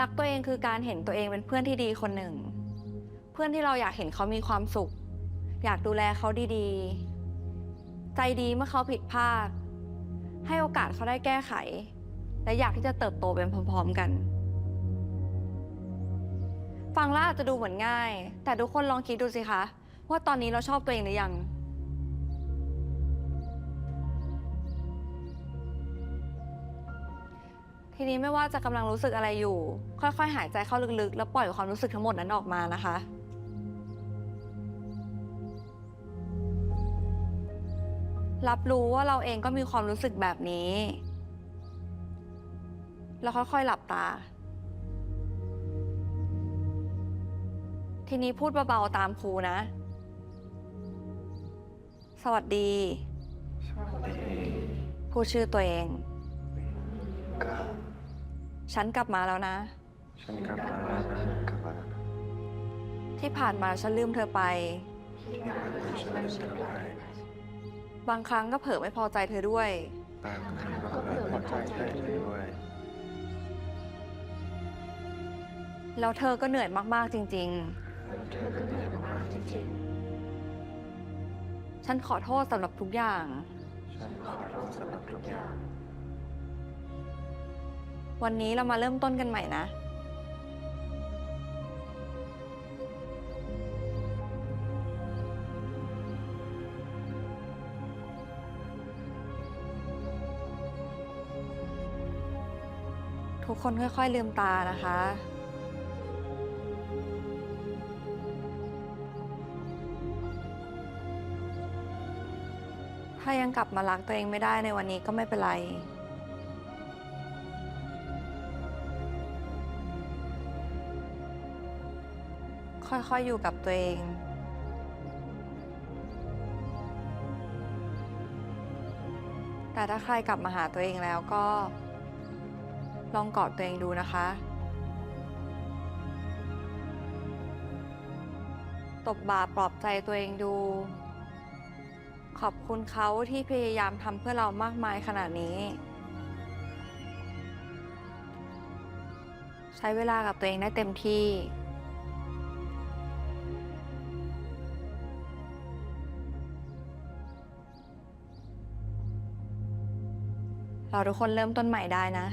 รักตัวเองคือการเห็นตัวเองเป็นเพื่อนที่ดีคนหนึ่ง เพื่อนที่เราอยากเห็นเขามีความสุข อยากดูแลเขาดีๆ ใจดีเมื่อเขาผิดพลาด ให้โอกาสเขาได้แก้ไข และอยากที่จะเติบโตเป็นพร้อมๆกัน ฟังแล้วอาจจะดูเหมือนง่าย แต่ทุกคนลองคิดดูสิคะ ว่าตอนนี้เราชอบตัวเองหรือยัง ทีนี้ไม่ว่าจะกำลังรู้สึกอะไรอยู่ ค่อยๆ หายใจเข้าลึกๆ แล้วปล่อยความรู้สึกทั้งหมดนั้นออกมานะคะ รับรู้ว่าเราเองก็มีความรู้สึกแบบนี้ แล้วค่อยๆ หลับตา ทีนี้พูดเบาๆ ตามครูนะ สวัสดีสวัสดีพูดชื่อตัวเองครับ ฉันกลับมาแล้วนะ ฉันกลับมาแล้วนะกลับมาแล้วนะที่ผ่านมาฉันลืมเธอไปที่ผ่านมาฉันรู้สึกได้บางครั้งก็เผลอไม่พอใจเธอด้วย บางครั้งก็ไม่พอใจเธอด้วย แล้วเธอก็เหนื่อยมากๆจริงเธอก็เหนื่อยมากจริงๆ ฉันขอโทษสำหรับทุกอย่างๆฉันขอโทษสำหรับทุกอย่าง วันนี้เรามาเริ่มต้นกันใหม่นะ ทุกคนค่อยๆลืมตานะคะถ้ายังกลับมารักตัวเองไม่ได้ในวันนี้ก็ไม่เป็นไร ค่อยๆอยู่กับตัวเอง แต่ถ้าใครกลับมาหาตัวเองแล้วก็ ลองกอดตัวเองดูนะคะ ตบบ่าปลอบใจตัวเองดู ขอบคุณเขาที่พยายามทำเพื่อเรามากมายขนาดนี้ ใช้เวลากับตัวเองได้เต็มที่ เราทุกคนเริ่มต้นใหม่ได้นะ